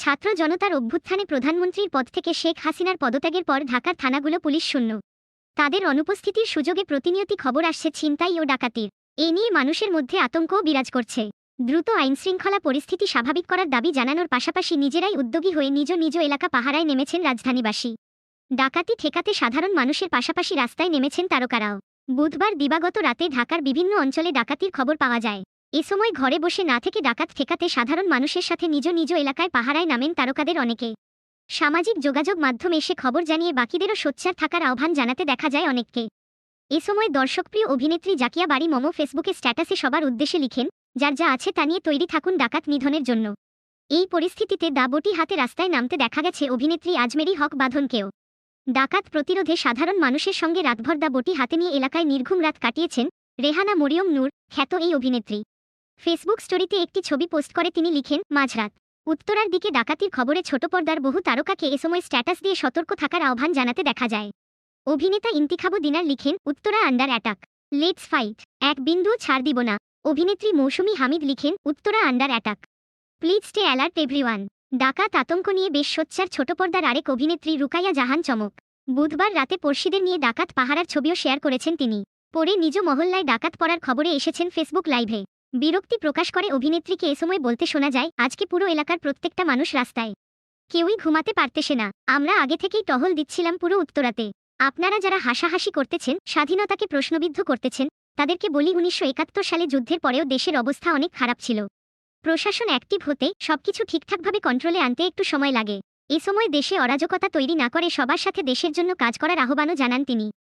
ছাত্র জনতার অভ্যুত্থানে প্রধানমন্ত্রীর পদ থেকে শেখ হাসিনার পদত্যাগের পর ঢাকার থানাগুলো পুলিশ শূন্য। তাদের অনুপস্থিতির সুযোগে প্রতিনিয়তি খবর আসছে ছিনতাই ও ডাকাতির। এ নিয়ে মানুষের মধ্যে আতঙ্কও বিরাজ করছে। দ্রুত আইনশৃঙ্খলা পরিস্থিতি স্বাভাবিক করার দাবি জানানোর পাশাপাশি নিজেরাই উদ্যোগী হয়ে নিজ নিজ এলাকা পাহারায় নেমেছেন রাজধানীবাসী। ডাকাতি ঠেকাতে সাধারণ মানুষের পাশাপাশি রাস্তায় নেমেছেন তারকারাও। বুধবার দিবাগত রাতে ঢাকার বিভিন্ন অঞ্চলে ডাকাতির খবর পাওয়া যায়। এ সময় ঘরে বসে না থেকে ডাকাত ঠেকাতে সাধারণ মানুষের সাথে নিজ নিজ এলাকায় পাহারায় নামেন তারকাদের অনেকে। সামাজিক যোগাযোগ মাধ্যমে এসে খবর জানিয়ে বাকিদেরও সোচ্চার থাকার আহ্বান জানাতে দেখা যায় অনেককে। এ সময় দর্শকপ্রিয় অভিনেত্রী জাকিয়া বাড়ি মমো ফেসবুকে স্ট্যাটাসে সবার উদ্দেশ্যে লিখেন, যার যা আছে তা নিয়ে তৈরি থাকুন ডাকাত নিধনের জন্য। এই পরিস্থিতিতে দাবটি হাতে রাস্তায় নামতে দেখা গেছে অভিনেত্রী আজমেরি হক বাঁধনকেও। ডাকাত প্রতিরোধে সাধারণ মানুষের সঙ্গে রাতভর দা বটি হাতে নিয়ে এলাকায় নির্ঘুম রাত কাটিয়েছেন রেহানা মরিয়ম নূর, খ্যাত এই অভিনেত্রী। ফেসবুক স্টোরিতে একটি ছবি পোস্ট করে তিনি লিখেন, মাঝরাত। উত্তরার দিকে ডাকাতির খবরে ছোট পর্দার বহু তারকাকে এ সময় স্ট্যাটাস দিয়ে সতর্ক থাকার আহ্বান জানাতে দেখা যায়। অভিনেতা ইন্তিখাবু দিনার লিখেন, Uttara under attack. Let's fight. এক বিন্দু ছাড় দিব না। অভিনেত্রী মৌসুমী হামিদ লিখেন, Uttara under attack. Please stay alert everyone. ডাকাত আতঙ্ক নিয়ে বেশ সোচ্চার ছোট পর্দার আরেক অভিনেত্রী রুকাইয়া জাহান চমক। বুধবার রাতে পড়শিদের নিয়ে ডাকাত পাহারার ছবিও শেয়ার করেছেন তিনি। পরে নিজ মহল্লায় ডাকাত পড়ার খবরে এসেছেন ফেসবুক লাইভে। বিরক্তি প্রকাশ করে অভিনেত্রীকে এ সময় বলতে শোনা যায়, আজকে পুরো এলাকার প্রত্যেকটা মানুষ রাস্তায়। কেউই ঘুমাতে পারতেছে না। আমরা আগে থেকেই টহল দিচ্ছিলাম পুরো উত্তরাতে। আপনারা যারা হাসাহাসি করতেছেন, স্বাধীনতাকে প্রশ্নবিদ্ধ করতেছেন, তাদেরকে বলি উনিশশো একাত্তর সালে যুদ্ধের পরেও দেশের অবস্থা অনেক খারাপ ছিল। প্রশাসন অ্যাক্টিভ হতে সবকিছু ঠিকঠাকভাবে কন্ট্রোলে আনতে একটু সময় লাগে। এ সময় দেশে অরাজকতা তৈরি না করে সবার সাথে দেশের জন্য কাজ করার আহ্বানও জানান তিনি।